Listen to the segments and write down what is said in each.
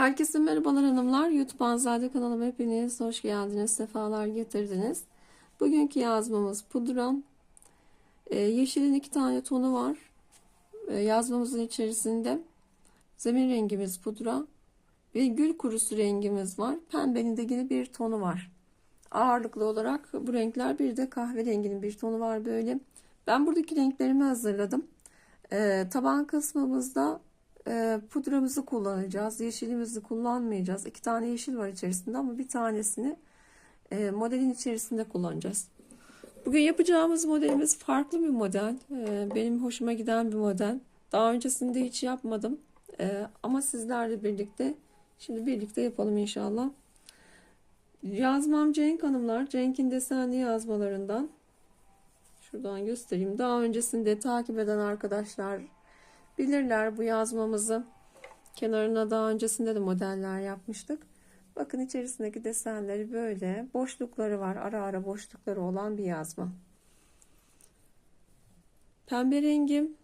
Herkese merhabalar hanımlar. YouTube Anzade kanalıma hepiniz hoş geldiniz. Sefalar getirdiniz. Bugünkü yazmamız pudra. Ee, yeşilin iki tane tonu var. Ee, yazmamızın içerisinde zemin rengimiz pudra ve gül kurusu rengimiz var. Pembenin de yine bir tonu var. Ağırlıklı olarak bu renkler bir de kahverenginin bir tonu var böyle. Ben buradaki renklerimi hazırladım. Ee, taban kısmımızda e, pudramızı kullanacağız. Yeşilimizi kullanmayacağız. İki tane yeşil var içerisinde ama bir tanesini e, modelin içerisinde kullanacağız. Bugün yapacağımız modelimiz farklı bir model. E, benim hoşuma giden bir model. Daha öncesinde hiç yapmadım. E, ama sizlerle birlikte şimdi birlikte yapalım inşallah. Yazmam Cenk Hanımlar. Cenk'in desenli yazmalarından. Şuradan göstereyim. Daha öncesinde takip eden arkadaşlar bilirler bu yazmamızı. Kenarına daha öncesinde de modeller yapmıştık. Bakın içerisindeki desenleri böyle. Boşlukları var. Ara ara boşlukları olan bir yazma. Pembe rengim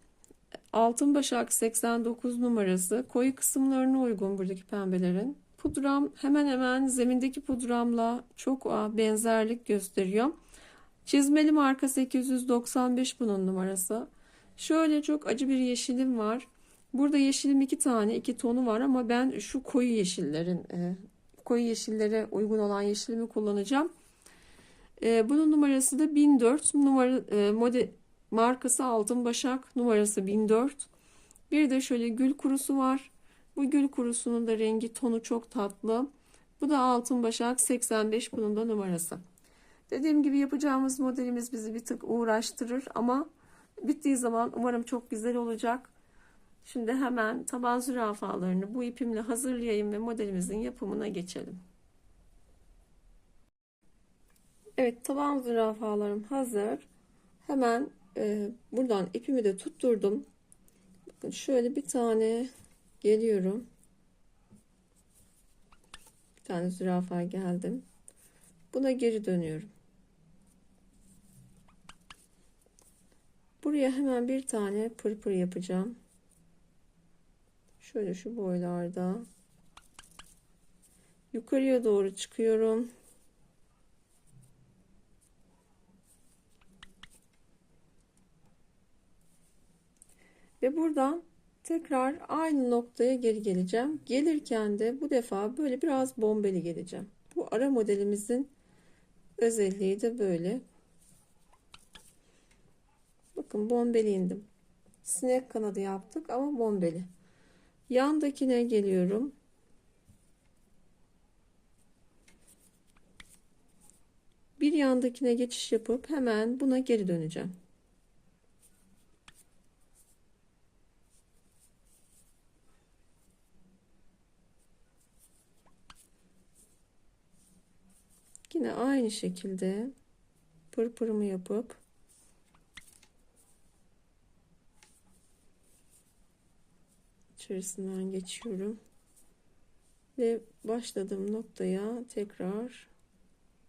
altın başak 89 numarası. Koyu kısımlarına uygun buradaki pembelerin. Pudram hemen hemen zemindeki pudramla çok benzerlik gösteriyor. Çizmeli marka 895 bunun numarası. Şöyle çok acı bir yeşilim var. Burada yeşilim iki tane, iki tonu var ama ben şu koyu yeşillerin, e, koyu yeşillere uygun olan yeşilimi kullanacağım. E, bunun numarası da 1004. Numara, e, model, markası Altın Başak. Numarası 1004. Bir de şöyle gül kurusu var. Bu gül kurusunun da rengi tonu çok tatlı. Bu da Altın Başak 85 bunun da numarası. Dediğim gibi yapacağımız modelimiz bizi bir tık uğraştırır ama bittiği zaman umarım çok güzel olacak. Şimdi hemen taban zürafalarını bu ipimle hazırlayayım ve modelimizin yapımına geçelim. Evet taban zürafalarım hazır. Hemen e, buradan ipimi de tutturdum. Bakın şöyle bir tane geliyorum. Bir tane zürafa geldim. Buna geri dönüyorum. Buraya hemen bir tane pırpır yapacağım. Şöyle şu boylarda. Yukarıya doğru çıkıyorum. Ve buradan tekrar aynı noktaya geri geleceğim. Gelirken de bu defa böyle biraz bombeli geleceğim. Bu ara modelimizin özelliği de böyle. Bakın bombeli indim. Sinek kanadı yaptık ama bombeli. Yandakine geliyorum. Bir yandakine geçiş yapıp hemen buna geri döneceğim. Yine aynı şekilde pırpırımı yapıp içerisinden geçiyorum. Ve başladığım noktaya tekrar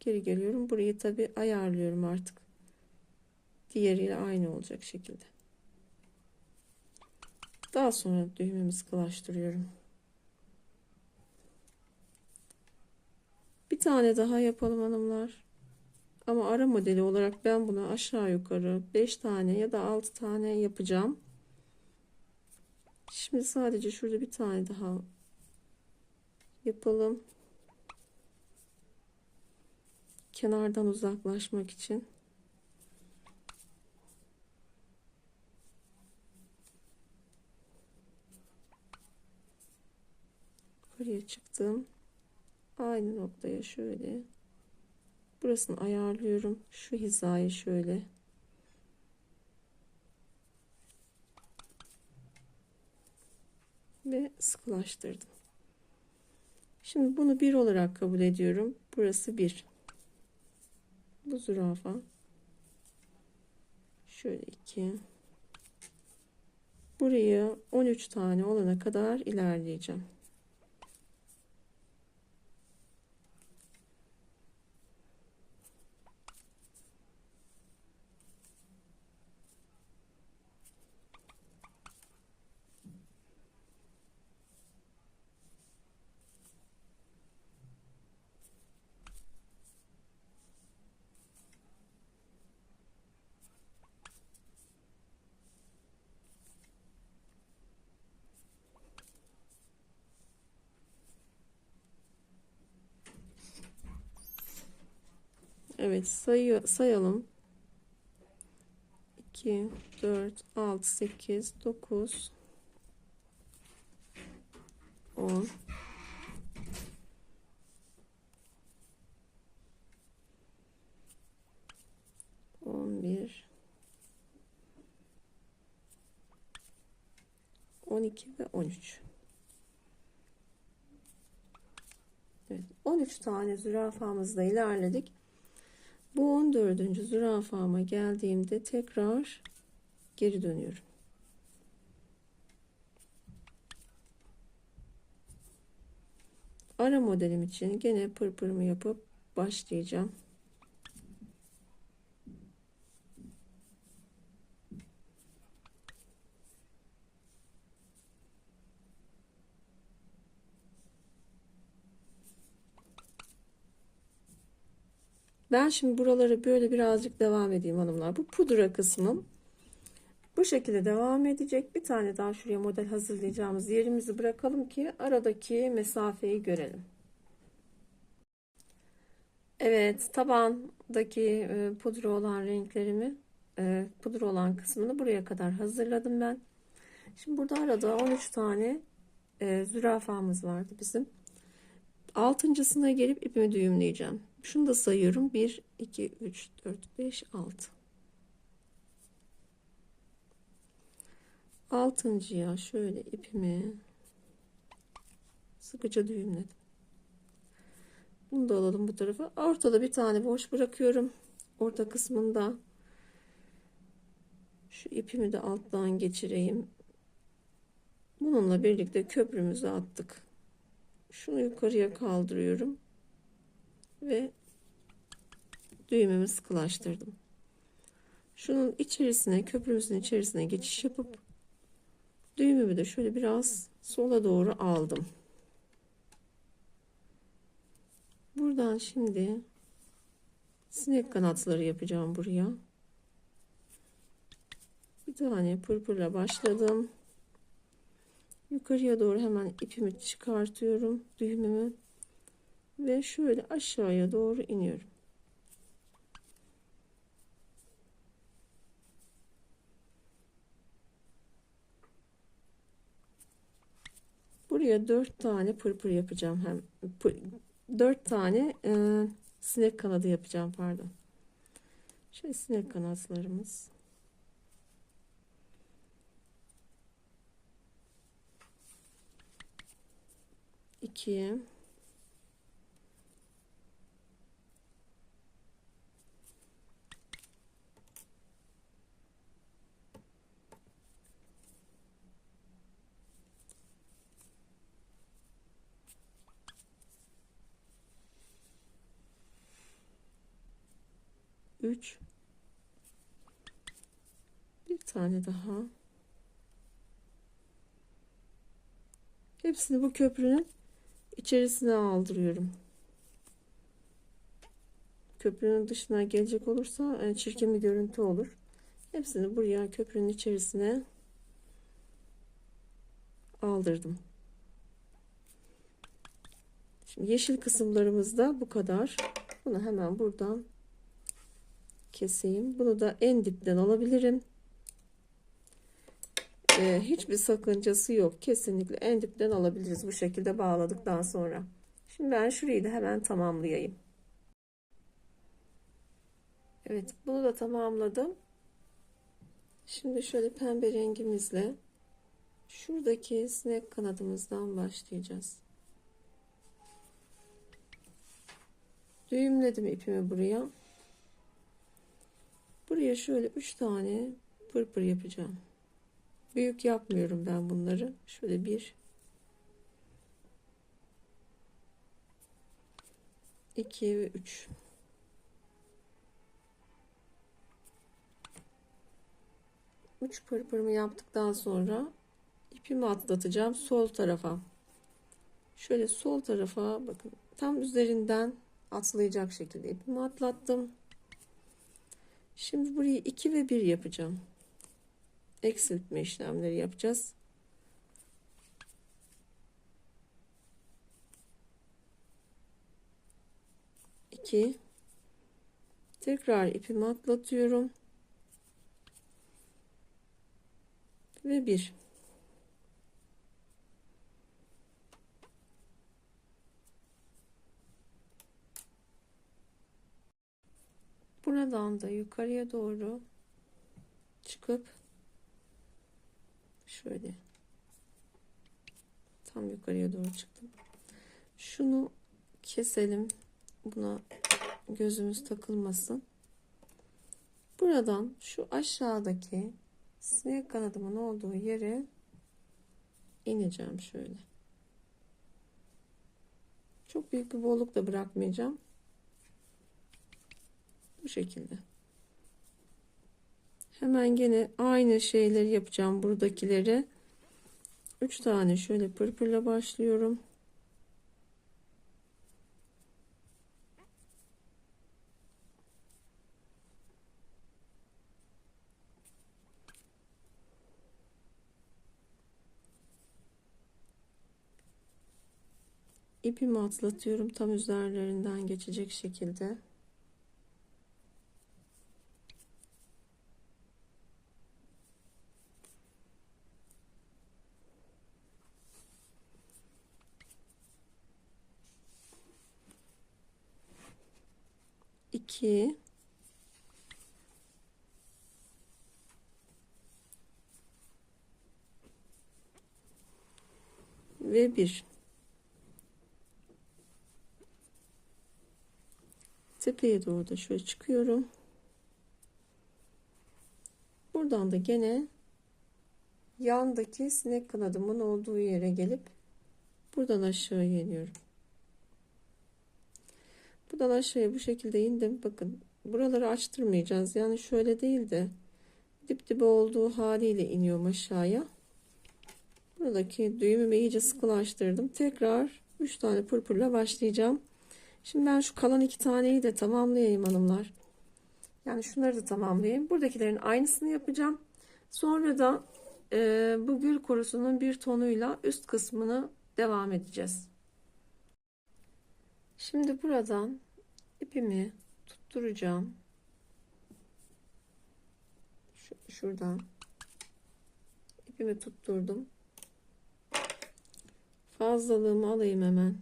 geri geliyorum. Burayı tabi ayarlıyorum artık. Diğeriyle aynı olacak şekilde. Daha sonra düğmemi sıkılaştırıyorum. Bir tane daha yapalım hanımlar. Ama ara modeli olarak ben bunu aşağı yukarı 5 tane ya da 6 tane yapacağım. Şimdi sadece şurada bir tane daha yapalım. Kenardan uzaklaşmak için. Yukarıya çıktım. Aynı noktaya şöyle. Burasını ayarlıyorum. Şu hizayı şöyle ve sıkılaştırdım. Şimdi bunu bir olarak kabul ediyorum. Burası bir. Bu zürafa. Şöyle iki. Burayı 13 tane olana kadar ilerleyeceğim. Evet sayı, sayalım. 2, 4, 6, 8, 9, 10, 11, 12 ve 13. Evet, 13 tane zürafamızla ilerledik. Bu 14. zürafama geldiğimde tekrar geri dönüyorum. Ara modelim için gene pırpırımı yapıp başlayacağım. Ben şimdi buraları böyle birazcık devam edeyim hanımlar. Bu pudra kısmım bu şekilde devam edecek. Bir tane daha şuraya model hazırlayacağımız yerimizi bırakalım ki aradaki mesafeyi görelim. Evet tabandaki e, pudra olan renklerimi e, pudra olan kısmını buraya kadar hazırladım ben. Şimdi burada arada 13 tane e, zürafamız vardı bizim. Altıncısına gelip ipimi düğümleyeceğim. Şunu da sayıyorum. 1, 2, 3, 4, 5, 6. Altıncıya şöyle ipimi sıkıca düğümledim. Bunu da alalım bu tarafa. Ortada bir tane boş bırakıyorum. Orta kısmında şu ipimi de alttan geçireyim. Bununla birlikte köprümüzü attık. Şunu yukarıya kaldırıyorum ve düğümümü sıkılaştırdım. Şunun içerisine köprümüzün içerisine geçiş yapıp düğümümü de şöyle biraz sola doğru aldım. Buradan şimdi sinek kanatları yapacağım buraya. Bir tane pırpırla başladım. Yukarıya doğru hemen ipimi çıkartıyorum düğümümü ve şöyle aşağıya doğru iniyorum. Buraya dört tane pırpır yapacağım hem dört tane e, sinek kanadı yapacağım pardon. Şöyle sinek kanatlarımız. 2 3 bir tane daha hepsini bu köprünün içerisine aldırıyorum. Köprünün dışına gelecek olursa yani çirkin bir görüntü olur. Hepsini buraya köprünün içerisine aldırdım. Şimdi yeşil kısımlarımız da bu kadar. Bunu hemen buradan keseyim. Bunu da en dipten alabilirim e, hiçbir sakıncası yok. Kesinlikle en dipten alabiliriz bu şekilde bağladıktan sonra. Şimdi ben şurayı da hemen tamamlayayım. Evet bunu da tamamladım. Şimdi şöyle pembe rengimizle şuradaki sinek kanadımızdan başlayacağız. Düğümledim ipimi buraya. Buraya şöyle 3 tane pırpır yapacağım. Büyük yapmıyorum ben bunları. Şöyle bir iki ve üç. Üç pırpırımı yaptıktan sonra ipimi atlatacağım sol tarafa. Şöyle sol tarafa bakın tam üzerinden atlayacak şekilde ipimi atlattım. Şimdi burayı 2 ve 1 yapacağım eksiltme işlemleri yapacağız. İki, Tekrar ipimi atlatıyorum. Ve bir. Buradan da yukarıya doğru çıkıp şöyle tam yukarıya doğru çıktım. Şunu keselim. Buna gözümüz takılmasın. Buradan şu aşağıdaki sinek kanadımın olduğu yere ineceğim şöyle. Çok büyük bir bolluk da bırakmayacağım. Bu şekilde. Hemen gene aynı şeyleri yapacağım buradakileri. 3 tane şöyle pırpırla başlıyorum. ipimi atlatıyorum tam üzerlerinden geçecek şekilde. İki ve bir. tepeye doğru da şöyle çıkıyorum. Buradan da gene yandaki sinek kanadımın olduğu yere gelip buradan aşağı iniyorum. Buradan aşağıya bu şekilde indim. Bakın buraları açtırmayacağız. Yani şöyle değil de dip dibe olduğu haliyle iniyorum aşağıya. Buradaki düğümümü iyice sıkılaştırdım. Tekrar 3 tane pırpırla başlayacağım. Şimdi ben şu kalan iki taneyi de tamamlayayım hanımlar. Yani şunları da tamamlayayım. Buradakilerin aynısını yapacağım. Sonra da e, bu gül kurusunun bir tonuyla üst kısmını devam edeceğiz. Şimdi buradan ipimi tutturacağım. Şu, şuradan ipimi tutturdum. Fazlalığımı alayım hemen.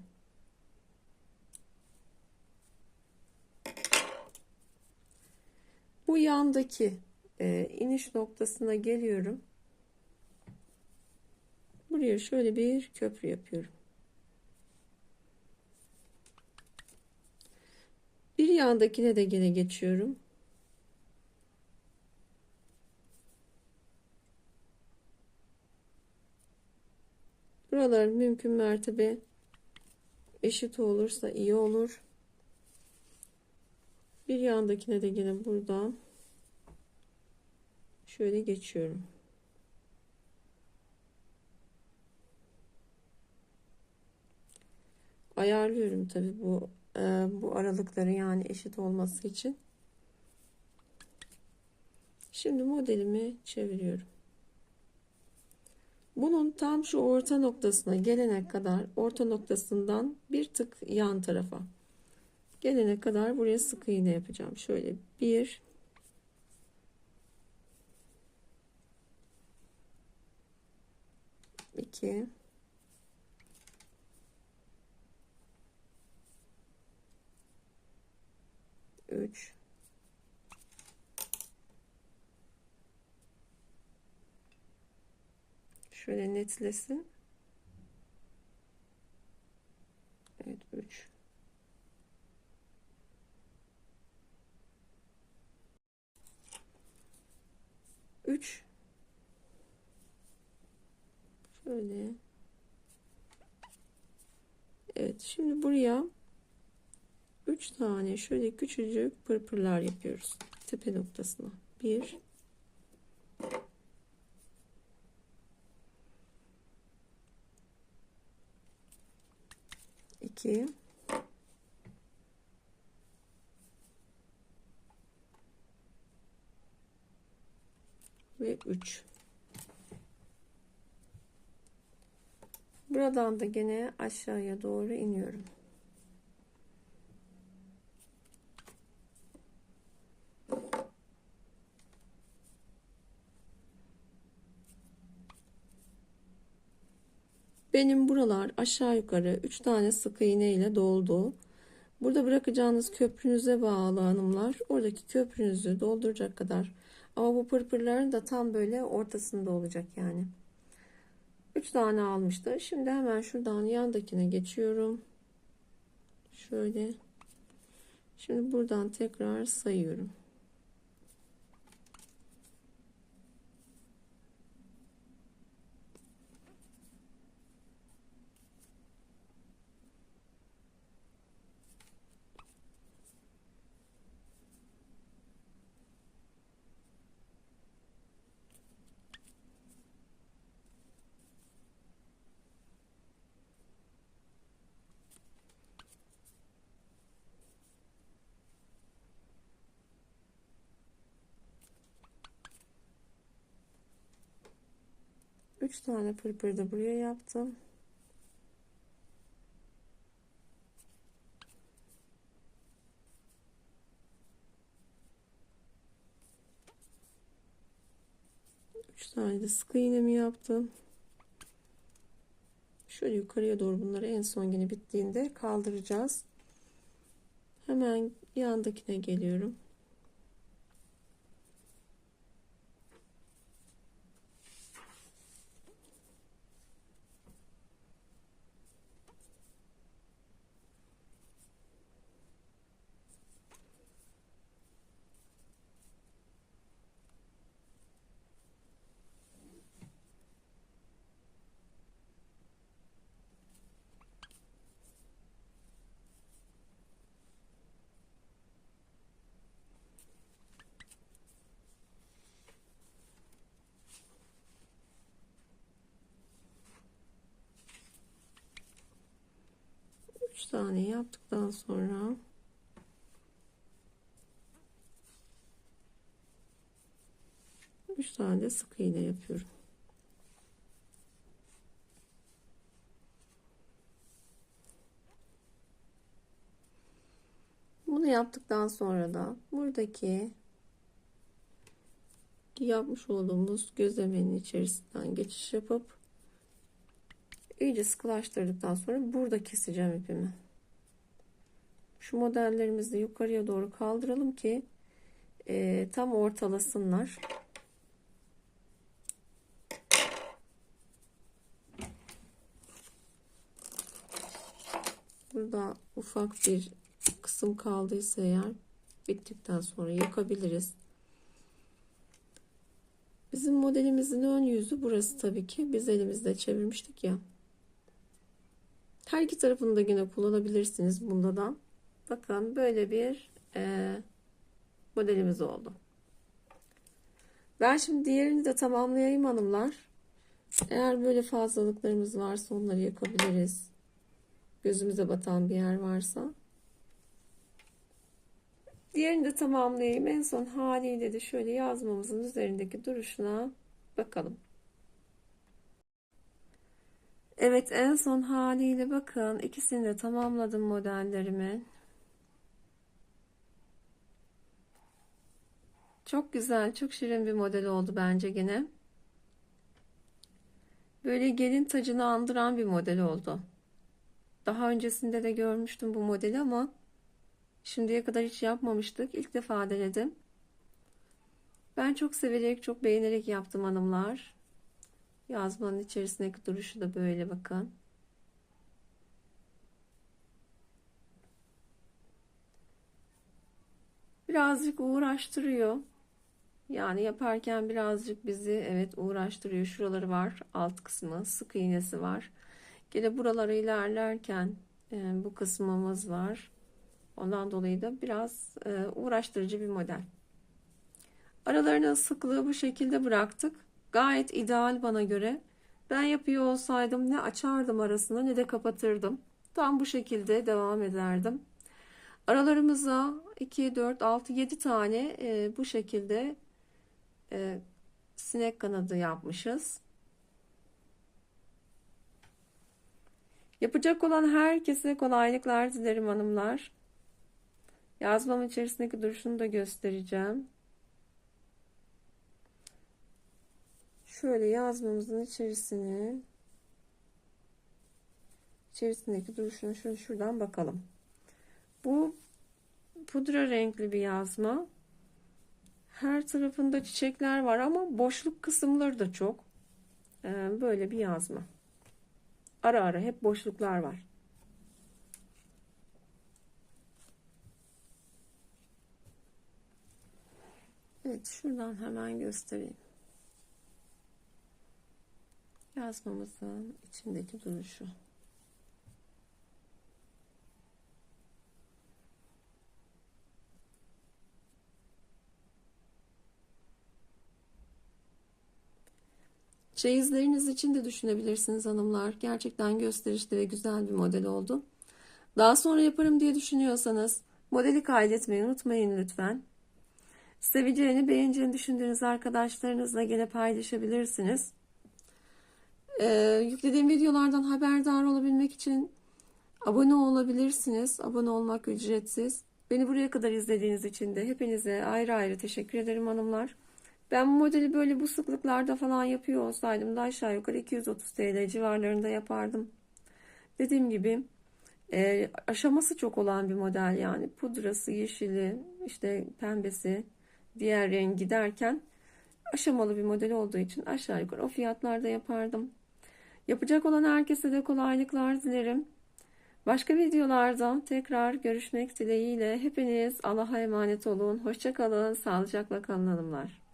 Bu yandaki e, iniş noktasına geliyorum. Buraya şöyle bir köprü yapıyorum. Bir yandakine de gene geçiyorum. Buralar mümkün mertebe eşit olursa iyi olur. Bir yandakine de yine buradan şöyle geçiyorum. Ayarlıyorum tabi bu bu aralıkları yani eşit olması için. Şimdi modelimi çeviriyorum. Bunun tam şu orta noktasına gelene kadar orta noktasından bir tık yan tarafa gelene kadar buraya sık iğne yapacağım. Şöyle bir iki üç. Şöyle netlesin. Evet 3 3 şöyle. Evet şimdi buraya 3 tane şöyle küçücük pırpırlar yapıyoruz tepe noktasına. 1 2 ve 3 buradan da gene aşağıya doğru iniyorum Benim buralar aşağı yukarı 3 tane sık iğne ile doldu. Burada bırakacağınız köprünüze bağlı hanımlar. Oradaki köprünüzü dolduracak kadar. Ama bu pırpırların da tam böyle ortasında olacak yani. 3 tane almıştı. Şimdi hemen şuradan yandakine geçiyorum. Şöyle. Şimdi buradan tekrar sayıyorum. Üç tane pırpır da buraya yaptım. Üç tane de sık iğnemi yaptım. Şöyle yukarıya doğru bunları en son yine bittiğinde kaldıracağız. Hemen yandakine geliyorum. Üç tane yaptıktan sonra üç tane de sık iğne yapıyorum. Bunu yaptıktan sonra da buradaki yapmış olduğumuz gözlemenin içerisinden geçiş yapıp iyice sıkılaştırdıktan sonra burada keseceğim ipimi. Şu modellerimizi yukarıya doğru kaldıralım ki e, tam ortalasınlar. Burada ufak bir kısım kaldıysa eğer bittikten sonra yakabiliriz. Bizim modelimizin ön yüzü burası tabii ki. Biz elimizde çevirmiştik ya. Her iki tarafını da yine kullanabilirsiniz bunda da. Bakın böyle bir e, modelimiz oldu. Ben şimdi diğerini de tamamlayayım hanımlar. Eğer böyle fazlalıklarımız varsa onları yakabiliriz. Gözümüze batan bir yer varsa. Diğerini de tamamlayayım. En son haliyle de şöyle yazmamızın üzerindeki duruşuna bakalım. Evet en son haliyle bakın ikisini de tamamladım modellerimi. Çok güzel, çok şirin bir model oldu bence gene. Böyle gelin tacını andıran bir model oldu. Daha öncesinde de görmüştüm bu modeli ama şimdiye kadar hiç yapmamıştık. İlk defa denedim. Ben çok severek, çok beğenerek yaptım hanımlar. Yazmanın içerisindeki duruşu da böyle bakın. Birazcık uğraştırıyor. Yani yaparken birazcık bizi evet uğraştırıyor. Şuraları var alt kısmı sık iğnesi var. Gene buraları ilerlerken e, bu kısmımız var. Ondan dolayı da biraz e, uğraştırıcı bir model. Aralarının sıklığı bu şekilde bıraktık. Gayet ideal bana göre. Ben yapıyor olsaydım ne açardım arasını ne de kapatırdım. Tam bu şekilde devam ederdim. Aralarımıza 2, 4, 6, 7 tane e, bu şekilde e, sinek kanadı yapmışız. Yapacak olan herkese kolaylıklar dilerim hanımlar. Yazmam içerisindeki duruşunu da göstereceğim. Şöyle yazmamızın içerisine içerisindeki duruşunu şöyle şuradan bakalım. Bu pudra renkli bir yazma. Her tarafında çiçekler var ama boşluk kısımları da çok. Ee, böyle bir yazma. Ara ara hep boşluklar var. Evet, şuradan hemen göstereyim. Yazmamızın içindeki duruşu. Çeyizleriniz için de düşünebilirsiniz hanımlar. Gerçekten gösterişli ve güzel bir model oldu. Daha sonra yaparım diye düşünüyorsanız modeli kaydetmeyi unutmayın lütfen. Seveceğini, beğeneceğini düşündüğünüz arkadaşlarınızla gene paylaşabilirsiniz. Ee, yüklediğim videolardan haberdar olabilmek için abone olabilirsiniz. Abone olmak ücretsiz. Beni buraya kadar izlediğiniz için de hepinize ayrı ayrı teşekkür ederim hanımlar. Ben bu modeli böyle bu sıklıklarda falan yapıyor olsaydım da aşağı yukarı 230 TL civarlarında yapardım. Dediğim gibi e, aşaması çok olan bir model yani pudrası, yeşili, işte pembesi, diğer rengi derken aşamalı bir model olduğu için aşağı yukarı o fiyatlarda yapardım. Yapacak olan herkese de kolaylıklar dilerim. Başka videolarda tekrar görüşmek dileğiyle hepiniz Allah'a emanet olun. Hoşçakalın, sağlıcakla kalın hanımlar.